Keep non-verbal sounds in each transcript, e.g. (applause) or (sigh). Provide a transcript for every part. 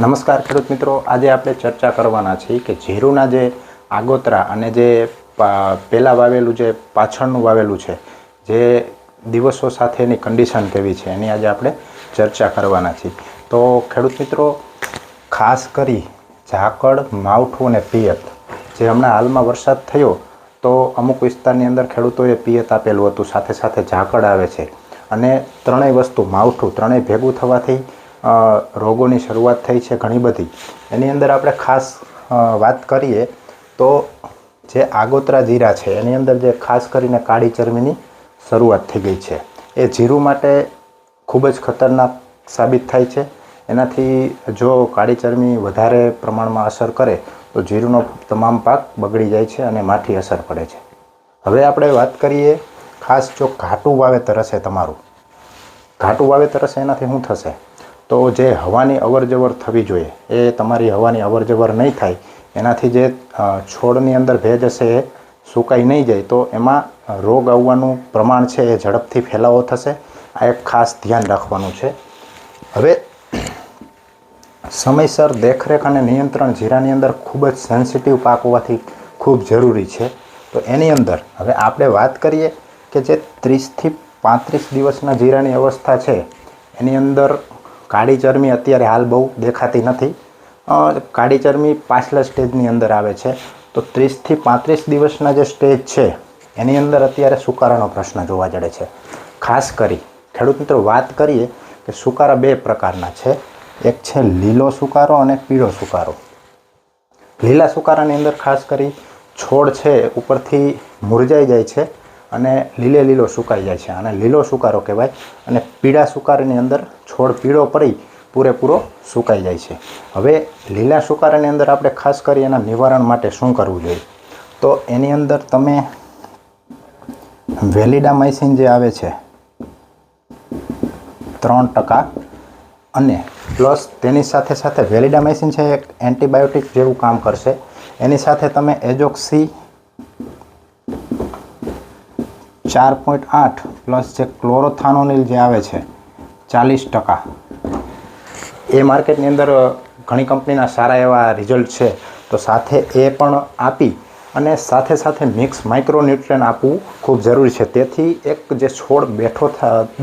નમસ્કાર ખેડૂત મિત્રો, આજે આપણે ચર્ચા કરવાના છીએ કે જીરુના જે આગોતરા અને જે પહેલાં વાવેલું જે પાછળનું વાવેલું છે, જે દિવસો સાથે એની કન્ડિશન કેવી છે, એની આજે આપણે ચર્ચા કરવાના છીએ. તો ખેડૂત મિત્રો, ખાસ કરી ઝાકળ, માવઠું અને પિયત, જે હમણાં હાલમાં વરસાદ થયો, તો અમુક વિસ્તારની અંદર ખેડૂતોએ પિયત આપેલું હતું, સાથે સાથે ઝાકળ આવે છે. અને ત્રણેય વસ્તુ માવઠું, ત્રણેય ભેગું થવાથી રોગોની શરૂઆત થઈ છે ઘણી બધી. એની અંદર આપણે ખાસ વાત કરીએ તો જે આગોતરા જીરા છે, એની અંદર જે ખાસ કરીને કાળી ચરમીની શરૂઆત થઈ ગઈ છે. એ જીરું માટે ખૂબ જ ખતરનાક સાબિત થાય છે. એનાથી જો કાળી ચરમી વધારે પ્રમાણમાં અસર કરે, તો જીરુંનો તમામ પાક બગડી જાય છે અને માઠી અસર પડે છે. હવે આપણે વાત કરીએ ખાસ જો ઘાટું વાવેતર હશે તમારું. ઘાટું વાવેતર હશે એનાથી શું થશે? તો જે હવાની અવરજવર થવી જોઈએ, એ તમારી હવાની અવરજવર નહીં થાય, એનાથી જે છોડની અંદર ભેજ હશે એ સુકાઈ નહીં જાય, તો એમાં રોગ આવવાનું પ્રમાણ છે એ ઝડપથી ફેલાવો થશે. આ એક ખાસ ધ્યાન રાખવાનું છે. હવે સમયસર દેખરેખ અને નિયંત્રણ જીરાની અંદર ખૂબ જ સેન્સિટિવ પાક હોવાથી ખૂબ જરૂરી છે. તો એની અંદર હવે આપણે વાત કરીએ કે જે ત્રીસથી પાંત્રીસ દિવસના જીરાની અવસ્થા છે, એની અંદર કાળી ચરમી અત્યારે હાલ બહુ દેખાતી નથી. કાળી ચરમી પાછલા સ્ટેજની અંદર આવે છે. તો ત્રીસથી પાંત્રીસ દિવસના જે સ્ટેજ છે, એની અંદર અત્યારે સુકારાનો પ્રશ્ન જોવા જડે છે. ખાસ કરી ખેડૂત મિત્રો વાત કરીએ કે સુકારા બે પ્રકારના છે. એક છે લીલો સુકારો અને પીળો સુકારો. લીલા સુકારાની અંદર ખાસ કરી, છોડ છે ઉપરથી મુરઝાઈ જાય છે. અને લીલે લીલો સુકાઈ જાય છે. અને લીલો સુકારો કહેવાય. અને પીળા સુકારાની અંદર છોડ પીળો પડી પૂરેપૂરો સુકાઈ જાય છે. હવે લીલા સુકારાની અંદર આપણે ખાસ કરી એના નિવારણ માટે શું કરવું જોઈએ? તો એની અંદર તમે વેલિડામાઇસિન જે આવે છે, ત્રણ ટકા અને પ્લસ તેની સાથે સાથે વેલિડામાઇસિન છે, એક એન્ટીબાયોટિક જેવું કામ કરશે. એની સાથે તમે એજોક્સી ચાર પોઈન્ટ આઠ પ્લસ જે ક્લોરોથાનોનિલ જે આવે છે, ચાલીસ ટકા. એ માર્કેટની અંદર ઘણી કંપનીના સારા એવા રિઝલ્ટ છે, તો સાથે એ પણ આપી અને સાથે સાથે મિક્સ માઇક્રોન્યુટ્રિયન આપવું ખૂબ જરૂરી છે. તેથી એક જે છોડ બેઠો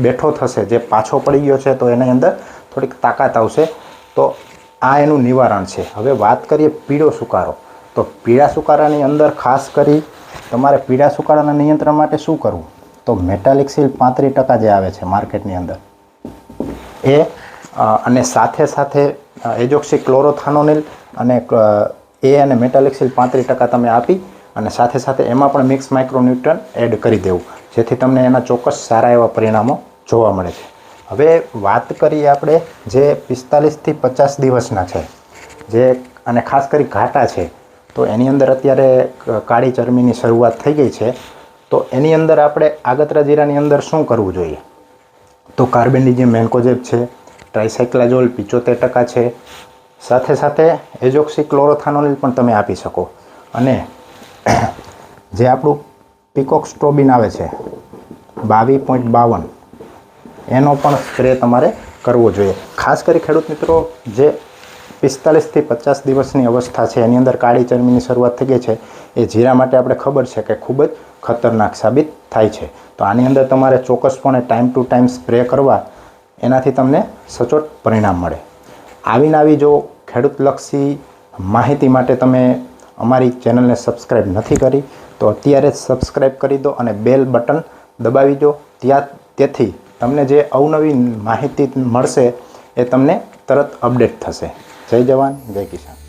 બેઠો થશે, જે પાછો પડી ગયો છે, તો એની અંદર થોડીક તાકાત આવશે. તો આ એનું નિવારણ છે. હવે વાત કરીએ પીળો સુકારો. તો પીળા સુકારાની અંદર ખાસ કરી તમારે પીળા સુકાળાના નિયંત્રણ માટે શું કરવું? તો મેટાલિક સીલ પાંત્રીસ ટકા જે આવે છે માર્કેટની અંદર. એ અને સાથે સાથે એજોક્સી ક્લોરોથાનોનિલ અને એ અને મેટાલિક્સિલ પાંત્રીસ ટકા તમે આપી અને સાથે સાથે એમાં પણ મિક્સ માઇક્રોન્યુટ્રન એડ કરી દેવું. જેથી તમને એના ચોક્કસ સારા એવા પરિણામો જોવા મળે છે. હવે વાત કરીએ આપણે જે પિસ્તાલીસથી પચાસ દિવસના છે. જે, અને ખાસ કરી ઘાટા છે. તો એની અંદર અત્યારે કાળી ચરમીની શરૂઆત થઈ ગઈ છે. તો એની અંદર આપણે આગતરા જીરાની અંદર શું કરવું જોઈએ? તો કાર્બેન્ડિજિમ મેન્કોજેબ છે ટ્રાઇસાઇક્લાઝોલ પિચોતેર ટકા છે. સાથે સાથે એજોક્સી ક્લોરોથાનોલ પણ તમે આપી શકો. અને (coughs) જે આપણું પીકોક સ્ટ્રોબિન આવે છે, બાવીસ પોઈન્ટ બાવન, એનો પણ સ્પ્રે તમારે કરવો જોઈએ. ખાસ કરી ખેડૂત મિત્રો, જે પિસ્તાલીસથી પચાસ દિવસની અવસ્થા છે. એની અંદર કાળી ચરમીની શરૂઆત થઈ ગઈ છે. એ જીરા માટે આપણે ખબર છે કે ખૂબ જ ખતરનાક સાબિત થાય છે. તો આની અંદર તમારે ચોક્કસપણે ટાઈમ ટુ ટાઈમ સ્પ્રે કરવા એનાથી તમને સચોટ પરિણામ મળે. આવીને આવી જો ખેડૂતલક્ષી માહિતી માટે તમે અમારી ચેનલને સબસ્ક્રાઈબ નથી કરી, તો અત્યારે જ સબસ્ક્રાઈબ કરી દો અને બેલ બટન દબાવી દો. ત્યાં તેથી તમને જે અવનવી માહિતી મળશે એ તમને તરત અપડેટ થશે. જય જવાન જય કિસાન